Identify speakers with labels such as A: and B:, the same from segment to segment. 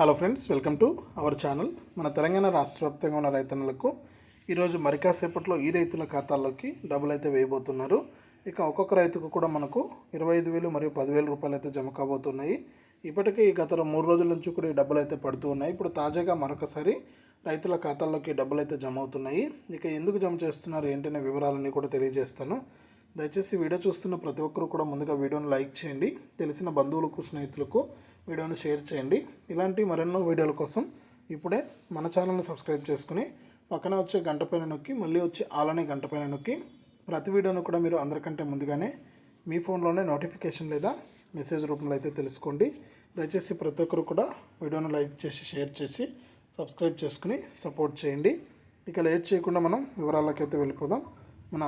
A: Hello friends welcome to our channel మన తెలంగాణ రాష్ట్ర వ్యాప్తంగా ఉన్న రైతన్నలకు ఈరోజు మరికాసేపట్లో ఈ రైతుల ఖాతాల్లోకి డబ్బులు అయితే వేయబోతున్నారు. ఇక ఒక్కొక్క రైతుకు కూడా మనకు ఇరవై ఐదు వేలు మరియు పదివేల రూపాయలు అయితే జమ కాబోతున్నాయి. ఇప్పటికే ఈ గత మూడు రోజుల నుంచి కూడా ఈ డబ్బులు అయితే పడుతూ ఉన్నాయి. ఇప్పుడు తాజాగా మరొకసారి రైతుల ఖాతాల్లోకి డబ్బులు అయితే జమ అవుతున్నాయి. ఇక ఎందుకు జమ చేస్తున్నారు ఏంటనే వివరాలన్నీ కూడా తెలియజేస్తాను. దయచేసి వీడియో చూస్తున్న ప్రతి ఒక్కరు కూడా ముందుగా వీడియోని లైక్ చేయండి. తెలిసిన బంధువులకు స్నేహితులకు వీడియోని షేర్ చేయండి. ఇలాంటి మరెన్నో వీడియోల కోసం ఇప్పుడే మన ఛానల్ని సబ్స్క్రైబ్ చేసుకుని పక్కన వచ్చే గంట పైన నొక్కి మళ్ళీ వచ్చి అలానే గంట పైన నొక్కి ప్రతి వీడియోను కూడా మీరు అందరికంటే ముందుగానే మీ ఫోన్లోనే నోటిఫికేషన్ లేదా మెసేజ్ రూపంలో అయితే తెలుసుకోండి. దయచేసి ప్రతి ఒక్కరు కూడా వీడియోను లైక్ చేసి షేర్ చేసి సబ్స్క్రైబ్ చేసుకుని సపోర్ట్ చేయండి. ఇక లేట్ చేయకుండా మనం వివరాల్లోకి అయితే వెళ్ళిపోదాం. మన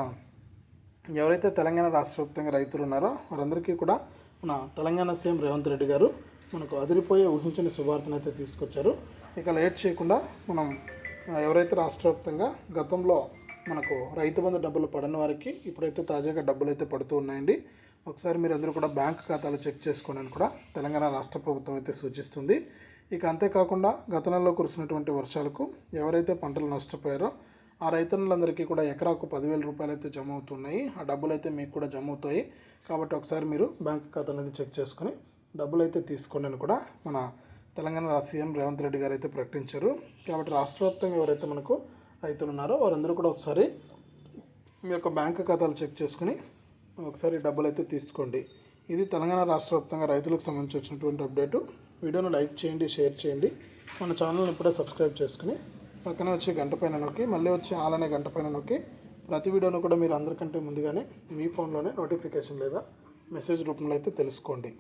A: ఎవరైతే తెలంగాణ రాష్ట్ర వ్యాప్తంగా రైతులు ఉన్నారో వారందరికీ కూడా మన తెలంగాణ సీఎం రేవంత్ రెడ్డి గారు మనకు అదిరిపోయే ఊహించని శుభార్తను అయితే తీసుకొచ్చారు. ఇక లేట్ చేయకుండా మనం ఎవరైతే రాష్ట్ర వ్యాప్తంగా గతంలో మనకు రైతు బంధు డబ్బులు పడని వారికి ఇప్పుడైతే తాజాగా డబ్బులు అయితే పడుతూ ఉన్నాయండి. ఒకసారి మీరు అందరూ కూడా బ్యాంక్ ఖాతాలు చెక్ చేసుకోండి అని కూడా తెలంగాణ రాష్ట్ర ప్రభుత్వం అయితే సూచిస్తుంది. ఇక అంతేకాకుండా గత నెలలో కురిసినటువంటి వర్షాలకు ఎవరైతే పంటలు నష్టపోయారో ఆ రైతన్నులందరికీ కూడా ఎకరాకు పదివేల రూపాయలు అయితే జమ అవుతున్నాయి. ఆ డబ్బులు అయితే మీకు కూడా జమ అవుతాయి. కాబట్టి ఒకసారి మీరు బ్యాంక్ ఖాతా అనేది చెక్ చేసుకొని డబ్బులు అయితే తీసుకోండి అని కూడా మన తెలంగాణ సీఎం రేవంత్ రెడ్డి గారు అయితే ప్రకటించారు. కాబట్టి రాష్ట్రవ్యాప్తంగా ఎవరైతే మనకు రైతులు ఉన్నారో వారందరూ కూడా ఒకసారి మీ యొక్క బ్యాంక్ ఖాతాలు చెక్ చేసుకుని ఒకసారి డబ్బులు అయితే తీసుకోండి. ఇది తెలంగాణ రాష్ట్ర వ్యాప్తంగా రైతులకు సంబంధించి వచ్చినటువంటి అప్డేటు. వీడియోను లైక్ చేయండి షేర్ చేయండి. మన ఛానల్ని ఇప్పుడే సబ్స్క్రైబ్ చేసుకుని పక్కనే వచ్చి గంట పైన నొక్కి మళ్ళీ వచ్చి ఆలనే గంట పైన నొక్కి ప్రతి వీడియోను కూడా మీరు అందరికంటే ముందుగానే మీ ఫోన్లోనే నోటిఫికేషన్ లేదా మెసేజ్ రూపంలో అయితే తెలుసుకోండి.